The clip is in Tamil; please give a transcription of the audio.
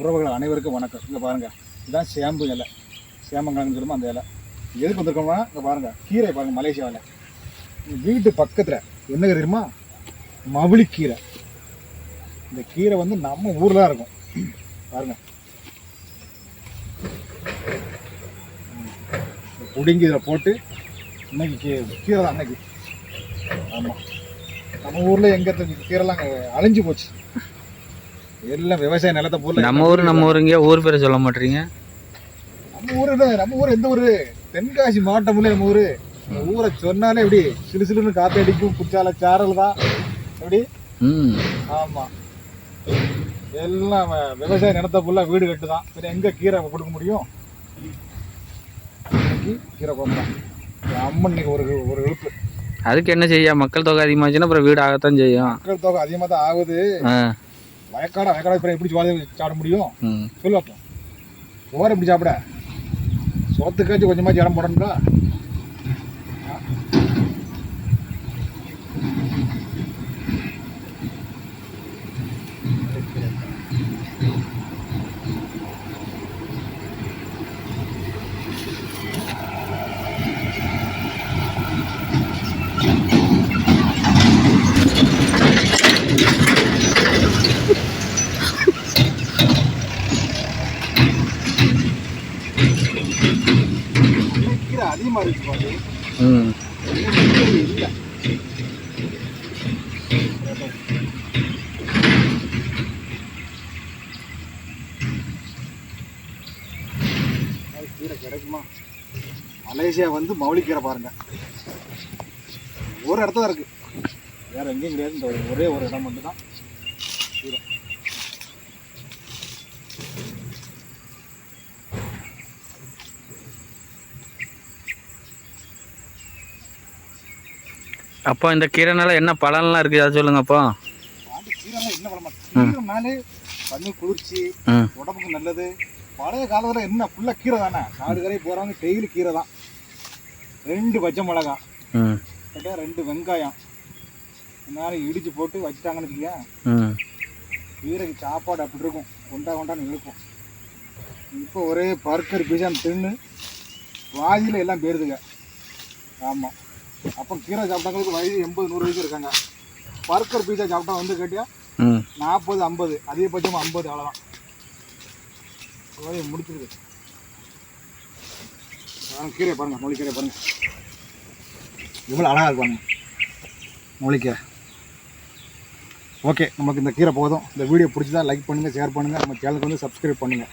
உறவுகள் அனைவருக்கும் வணக்கம். இங்கே பாருங்கள் இதுதான் சேம்பு இலை. சேமங்கிழங்கு சொல்லுமோ அந்த இலை? எதுக்கு வந்திருக்கோம்னா இங்கே பாருங்கள் கீரை பாருங்கள் மலேசியாவில். வீட்டு பக்கத்தில் என்ன தெரியுமா? மவுளிக்கீரை இந்த கீரை வந்து நம்ம ஊரில் தான் இருக்கும். பாருங்கள் பிடுங்கி இதில் போட்டு இன்னைக்கு கீரை தான் அன்னைக்கு. ஆமாம் நம்ம ஊரில் எங்கே கீரைலாம் அழிஞ்சு போச்சு. எல்லாம் விவசாய நிலத்தை பூரா நம்ம ஊர் நம்ம ஊருங்க ஊர் பேரை சொல்ல மாட்டீங்க. நம்ம ஊரு நம்ம ஊர் எந்த ஊரு? தென்காசி மாவட்டம்ல நம்ம ஊரு. ஊரை சொன்னாலே எப்படி சிலு சிலுன்னு காத்து அடிக்கும் குச்சால சாரல் தான். எப்படி? ம். ஆமா. எல்லாம் விவசாய நிலத்தை ஃபுல்லாக வீடு கட்டு தான் சரி எங்க கீரை கொடுக்க முடியும்? கீரை குழம்பு அம்மன் இன்னைக்கு ஒரு ஒரு இழுப்பு. அதுக்கு என்ன செய்ய? மக்கள் தொகை அதிகமாச்சுன்னா அப்புறம் வீடு ஆகத்தான் செய்யும். மக்கள் தொகை அதிகமாக தான் ஆகுது வயக்காடா வயக்காடா அப்புறம் எப்படி வாழ சாப்பிட முடியும்? சொல்லு அப்போ சோறு எப்படி சாப்பிட? சோத்துக்காச்சும் கொஞ்சமாச்சும் இடம் போடணும்டா கீரை அதிகமாக இருக்கு பாரு ம். இல்லை கீரை கிடைக்குமா? மலேசியா வந்து மௌலிக்கீரை பாருங்க. ஒரு இடத்துல இருக்கு. வேற எங்கேயும் கிடையாது ஒரு- ஒரே ஒரு இடம் மட்டும் தான் கீரை அப்போ இந்த கீரைனால என்ன பலன்லாம் இருக்குது அதை சொல்லுங்க அப்போ கீரைனாலே கண்ணு குளிர்ச்சி உடம்புக்கு நல்லது. பழைய காலத்தில் என்ன ஃபுல்லாக கீரை தானே? காடு கரை போகிறவங்க டெய்லி கீரை தான். ரெண்டு பச்சை மிளகாய் ம். கிட்ட ரெண்டு வெங்காயம். மேலே இடிச்சு போட்டு வச்சுட்டாங்கன்னு ம். கீரைக்கு சாப்பாடு அப்படி இருக்கும். கொண்டா கொண்டான்னு இருக்கும். இப்போ ஒரே பர்க்கர் பீஸான்னு தின்னு வாதியில் எல்லாம் போயிருதுங்க ஆமாம் அப்போ கீரை சாப்பிட்டவங்களுக்கு வயது எண்பது நூறு வயசு இருக்காங்க. பர்க்கர் பீஸா சாப்பிட்டா வந்து கேட்டியா? நாற்பது ஐம்பது. அதிகபட்சம் ஐம்பது அவ்வளோதான் வேலையை முடிச்சிருது கீரை பாருங்க மொழிக்கீரை பாருங்க. எவ்வளோ அழகாக இருப்பாங்க மொழிக்கீரை ஓகே நமக்கு இந்த கீரை போதும். இந்த வீடியோ பிடிச்சதா லைக் பண்ணுங்கள் ஷேர் பண்ணுங்கள் நம்ம சேனலுக்கு வந்து சப்ஸ்கிரைப் பண்ணுங்கள்